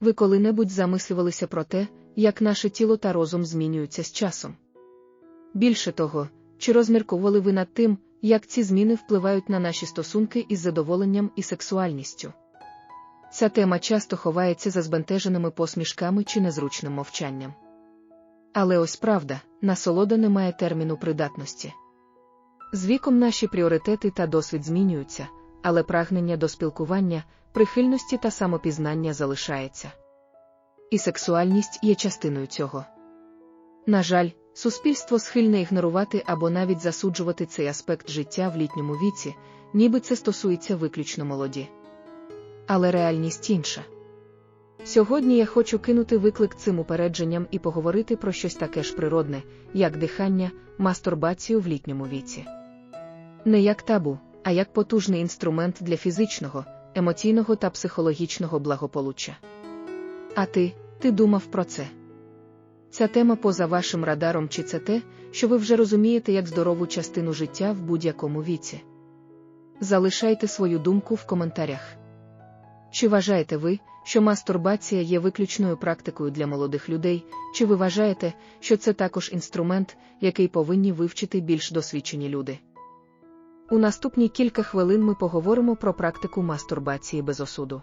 Ви коли-небудь замислювалися про те, як наше тіло та розум змінюються з часом? Більше того, чи розмірковували ви над тим, як ці зміни впливають на наші стосунки із задоволенням і сексуальністю? Ця тема часто ховається за збентеженими посмішками чи незручним мовчанням. Але ось правда, насолода не має терміну придатності. З віком наші пріоритети та досвід змінюються, але прагнення до спілкування, прихильності та самопізнання залишається. І сексуальність є частиною цього. На жаль, суспільство схильне ігнорувати або навіть засуджувати цей аспект життя в літньому віці, ніби це стосується виключно молоді. Але реальність інша. Сьогодні я хочу кинути виклик цим упередженням і поговорити про щось таке ж природне, як дихання, мастурбацію в літньому віці. Не як табу, а як потужний інструмент для фізичного, емоційного та психологічного благополуччя. А ти, ти думав про це? Ця тема поза вашим радаром, чи це те, що ви вже розумієте як здорову частину життя в будь-якому віці? Залишайте свою думку в коментарях. Чи вважаєте ви, що мастурбація є виключною практикою для молодих людей, чи ви вважаєте, що це також інструмент, який повинні вивчити більш досвідчені люди? У наступні кілька хвилин ми поговоримо про практику мастурбації без осуду.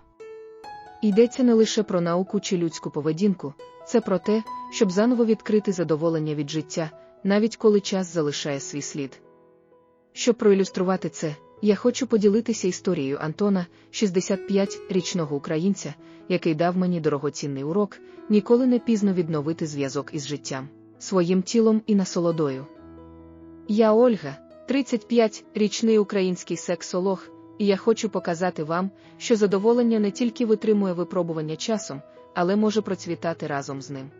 Йдеться не лише про науку чи людську поведінку, це про те, щоб заново відкрити задоволення від життя, навіть коли час залишає свій слід. Щоб проілюструвати це, я хочу поділитися історією Антона, 65-річного українця, який дав мені дорогоцінний урок, ніколи не пізно відновити зв'язок із життям, своїм тілом і насолодою. Я Ольга, 35-річний український сексолог, і я хочу показати вам, що задоволення не тільки витримує випробування часом, але може процвітати разом з ним.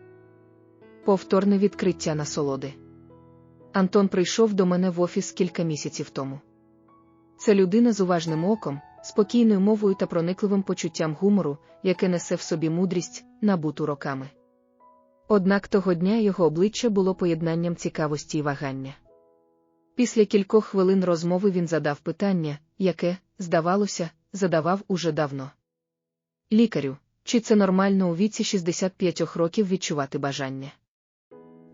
Повторне відкриття насолоди. Антон прийшов до мене в офіс кілька місяців тому. Це людина з уважним оком, спокійною мовою та проникливим почуттям гумору, яке несе в собі мудрість, набуту роками. Однак того дня його обличчя було поєднанням цікавості і вагання. Після кількох хвилин розмови він задав питання, яке, здавалося, задавав уже давно. Лікарю, чи це нормально у віці 65 років відчувати бажання?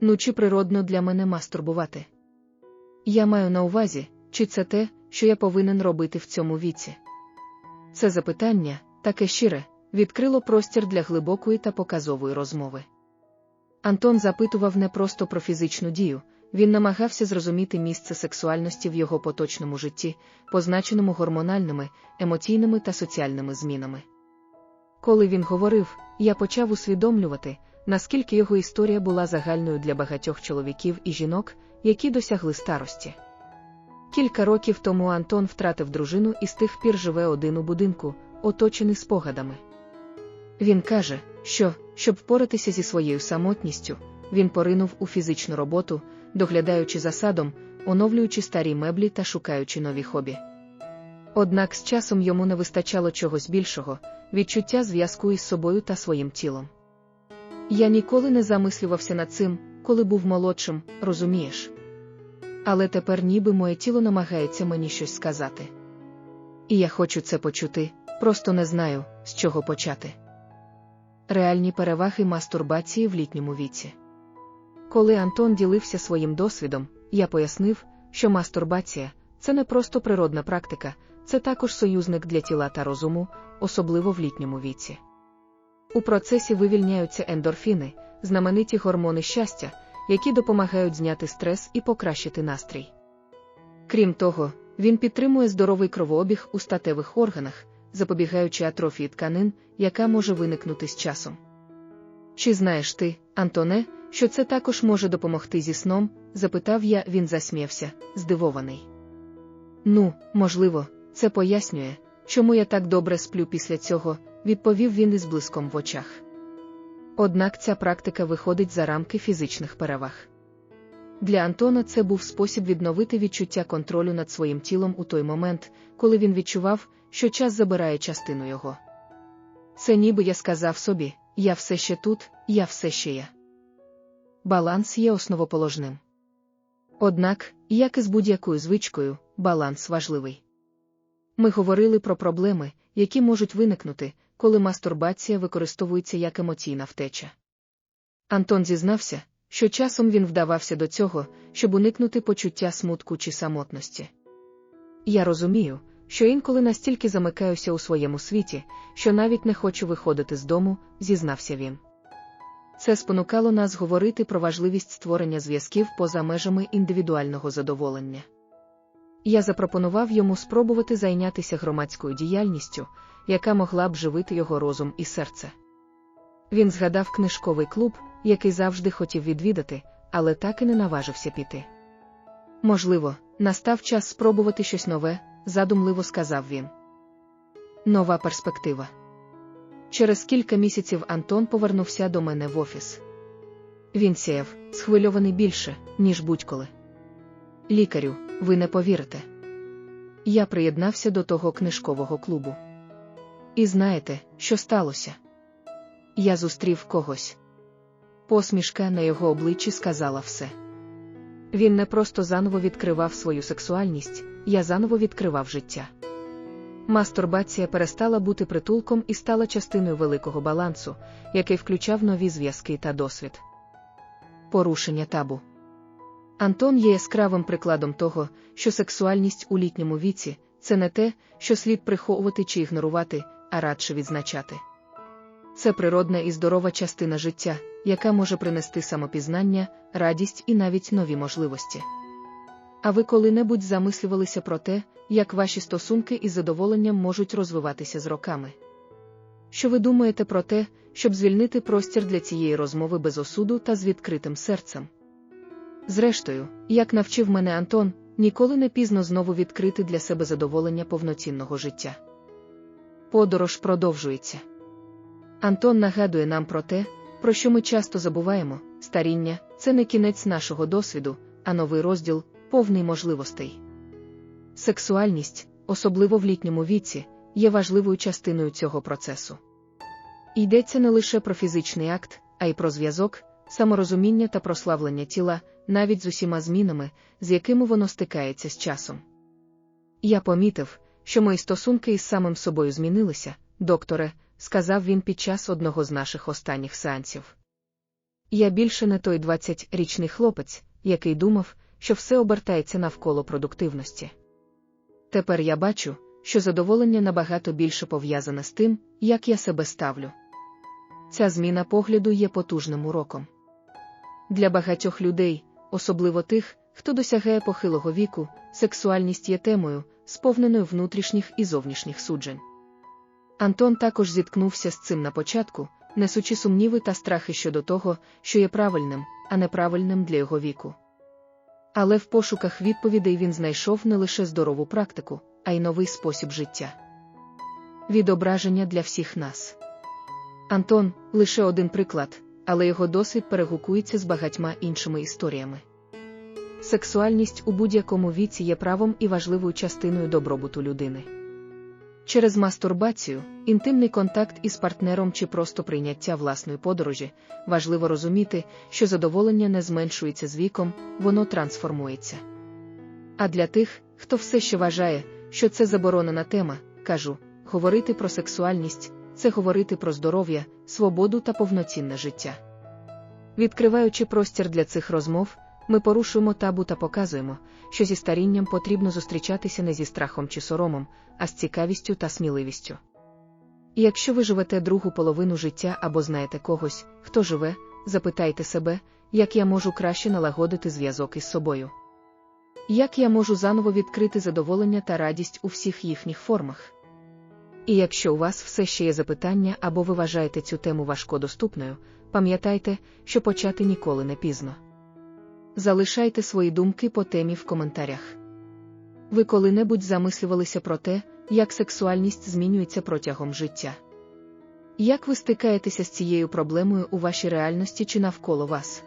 Ну чи природно для мене мастурбувати? Я маю на увазі, чи це те, що я повинен робити в цьому віці? Це запитання, таке щире, відкрило простір для глибокої та показової розмови. Антон запитував не просто про фізичну дію, він намагався зрозуміти місце сексуальності в його поточному житті, позначеному гормональними, емоційними та соціальними змінами. Коли він говорив, я почав усвідомлювати, наскільки його історія була загальною для багатьох чоловіків і жінок, які досягли старості. Кілька років тому Антон втратив дружину і з тих пір живе один у будинку, оточений спогадами. Він каже, що, щоб впоратися зі своєю самотністю, він поринув у фізичну роботу, доглядаючи за садом, оновлюючи старі меблі та шукаючи нові хобі. Однак з часом йому не вистачало чогось більшого, відчуття зв'язку із собою та своїм тілом. Я ніколи не замислювався над цим, коли був молодшим, розумієш. Але тепер ніби моє тіло намагається мені щось сказати. І я хочу це почути, просто не знаю, з чого почати. Реальні переваги мастурбації в літньому віці. Коли Антон ділився своїм досвідом, я пояснив, що мастурбація це не просто природна практика, це також союзник для тіла та розуму, особливо в літньому віці. У процесі вивільняються ендорфіни, знамениті гормони щастя, які допомагають зняти стрес і покращити настрій. Крім того, він підтримує здоровий кровообіг у статевих органах, запобігаючи атрофії тканин, яка може виникнути з часом. Чи знаєш ти, Антоне, що це також може допомогти зі сном? запитав я, він засміявся, здивований. Ну, можливо, це пояснює, чому я так добре сплю після цього, відповів він із блиском в очах. Однак ця практика виходить за рамки фізичних переваг. Для Антона це був спосіб відновити відчуття контролю над своїм тілом у той момент, коли він відчував, що час забирає частину його. Це ніби я сказав собі, я все ще тут, я все ще я. Баланс є основоположним. Однак, як і з будь-якою звичкою, баланс важливий. Ми говорили про проблеми, які можуть виникнути, коли мастурбація використовується як емоційна втеча. Антон зізнався, що часом він вдавався до цього, щоб уникнути почуття смутку чи самотності. Я розумію, що інколи настільки замикаюся у своєму світі, що навіть не хочу виходити з дому, зізнався він. Це спонукало нас говорити про важливість створення зв'язків поза межами індивідуального задоволення. Я запропонував йому спробувати зайнятися громадською діяльністю, яка могла б живити його розум і серце. Він згадав книжковий клуб, який завжди хотів відвідати, але так і не наважився піти. Можливо, настав час спробувати щось нове, задумливо сказав він. Нова перспектива. Через кілька місяців Антон повернувся до мене в офіс. Він сяяв, схвильований більше, ніж будь-коли. Лікарю, ви не повірите. Я приєднався до того книжкового клубу. І знаєте, що сталося? Я зустрів когось. Посмішка на його обличчі сказала все. Він не просто заново відкривав свою сексуальність, я заново відкривав життя. Мастурбація перестала бути притулком і стала частиною великого балансу, який включав нові зв'язки та досвід. Порушення табу. Антон є яскравим прикладом того, що сексуальність у літньому віці це не те, що слід приховувати чи ігнорувати, а радше відзначати. Це природна і здорова частина життя, яка може принести самопізнання, радість і навіть нові можливості. А ви коли-небудь замислювалися про те, як ваші стосунки із задоволенням можуть розвиватися з роками? Що ви думаєте про те, щоб звільнити простір для цієї розмови без осуду та з відкритим серцем? Зрештою, як навчив мене Антон, ніколи не пізно знову відкрити для себе задоволення повноцінного життя. Подорож продовжується. Антон нагадує нам про те, про що ми часто забуваємо: старіння це не кінець нашого досвіду, а новий розділ, повний можливостей. Сексуальність, особливо в літньому віці, є важливою частиною цього процесу. Йдеться не лише про фізичний акт, а й про зв'язок, саморозуміння та прославлення тіла, навіть з усіма змінами, з якими воно стикається з часом. Я помітив, що мої стосунки із самим собою змінилися, докторе, сказав він під час одного з наших останніх сеансів. Я більше не той 20-річний хлопець, який думав, що все обертається навколо продуктивності. Тепер я бачу, що задоволення набагато більше пов'язане з тим, як я себе ставлю. Ця зміна погляду є потужним уроком. Для багатьох людей, особливо тих, хто досягає похилого віку, сексуальність є темою, сповненою внутрішніх і зовнішніх суджень. Антон також зіткнувся з цим на початку, несучи сумніви та страхи щодо того, що є правильним, а неправильним для його віку. Але в пошуках відповідей він знайшов не лише здорову практику, а й новий спосіб життя. Відображення для всіх нас. Антон лише один приклад, але його досвід перегукується з багатьма іншими історіями. Сексуальність у будь-якому віці є правом і важливою частиною добробуту людини. Через мастурбацію, інтимний контакт із партнером чи просто прийняття власної подорожі, важливо розуміти, що задоволення не зменшується з віком, воно трансформується. А для тих, хто все ще вважає, що це заборонена тема, кажу, говорити про сексуальність це говорити про здоров'я, свободу та повноцінне життя. Відкриваючи простір для цих розмов, ми порушуємо табу та показуємо, що зі старінням потрібно зустрічатися не зі страхом чи соромом, а з цікавістю та сміливістю. І якщо ви живете другу половину життя або знаєте когось, хто живе, запитайте себе, як я можу краще налагодити зв'язок із собою. Як я можу заново відкрити задоволення та радість у всіх їхніх формах? І якщо у вас все ще є запитання або ви вважаєте цю тему важкодоступною, пам'ятайте, що почати ніколи не пізно. Залишайте свої думки по темі в коментарях. Ви коли-небудь замислювалися про те, як сексуальність змінюється протягом життя? Як ви стикаєтеся з цією проблемою у вашій реальності чи навколо вас?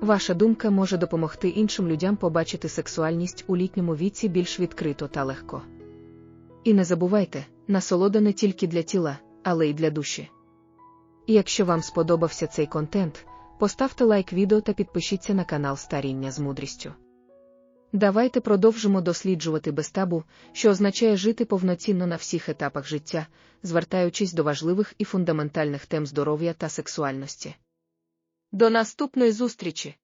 Ваша думка може допомогти іншим людям побачити сексуальність у літньому віці більш відкрито та легко. І не забувайте, насолода не тільки для тіла, але й для душі. І якщо вам сподобався цей контент, поставте лайк відео та підпишіться на канал Старіння з мудрістю. Давайте продовжимо досліджувати без табу, що означає жити повноцінно на всіх етапах життя, звертаючись до важливих і фундаментальних тем здоров'я та сексуальності. До наступної зустрічі!